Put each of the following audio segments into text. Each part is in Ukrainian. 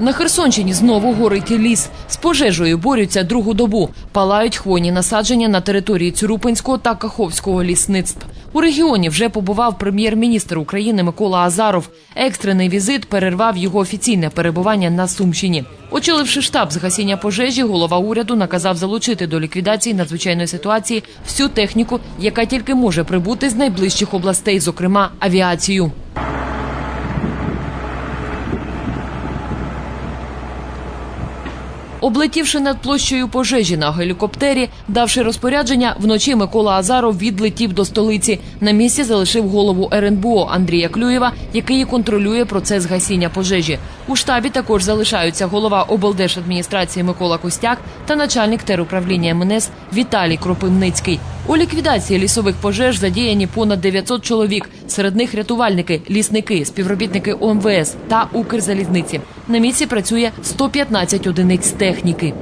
На Херсонщині знову горить ліс. З пожежею борються другу добу. Палають хвойні насадження на території Цюрупинського та Каховського лісництв. У регіоні вже побував прем'єр-міністр України Микола Азаров. Екстрений візит перервав його офіційне перебування на Сумщині. Очоливши штаб з гасіння пожежі, голова уряду наказав залучити до ліквідації надзвичайної ситуації всю техніку, яка тільки може прибути з найближчих областей, зокрема авіацію. Облетівши над площею пожежі на гелікоптері, давши розпорядження, вночі Микола Азаров відлетів до столиці. На місці залишив голову РНБО Андрія Клюєва, який контролює процес гасіння пожежі. У штабі також залишаються голова облдержадміністрації Микола Костяк та начальник теруправління МНС Віталій Кропивницький. У ліквідації лісових пожеж задіяні понад 900 чоловік. Серед них рятувальники, лісники, співробітники ОМВС та Укрзалізниці. На місці працює 115 одиниць техніки.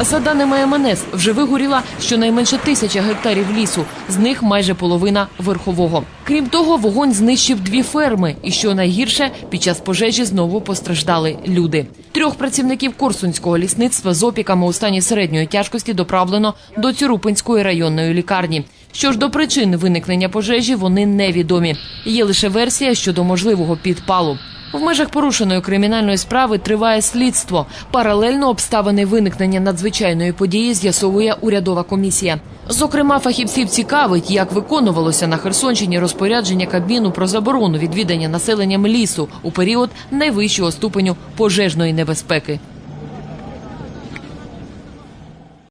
За даними МНС, вже вигоріла щонайменше тисяча гектарів лісу, з них майже половина верхового. Крім того, вогонь знищив дві ферми, і що найгірше, під час пожежі знову постраждали люди. Трьох працівників Корсунського лісництва з опіками у стані середньої тяжкості доправлено до Цюрупинської районної лікарні. Що ж до причин виникнення пожежі, вони невідомі. Є лише версія щодо можливого підпалу. В межах порушеної кримінальної справи триває слідство. Паралельно обставини виникнення надзвичайної події з'ясовує урядова комісія. Зокрема, фахівців цікавить, як виконувалося на Херсонщині розпорядження Кабміну про заборону відвідання населенням лісу у період найвищого ступеню пожежної небезпеки.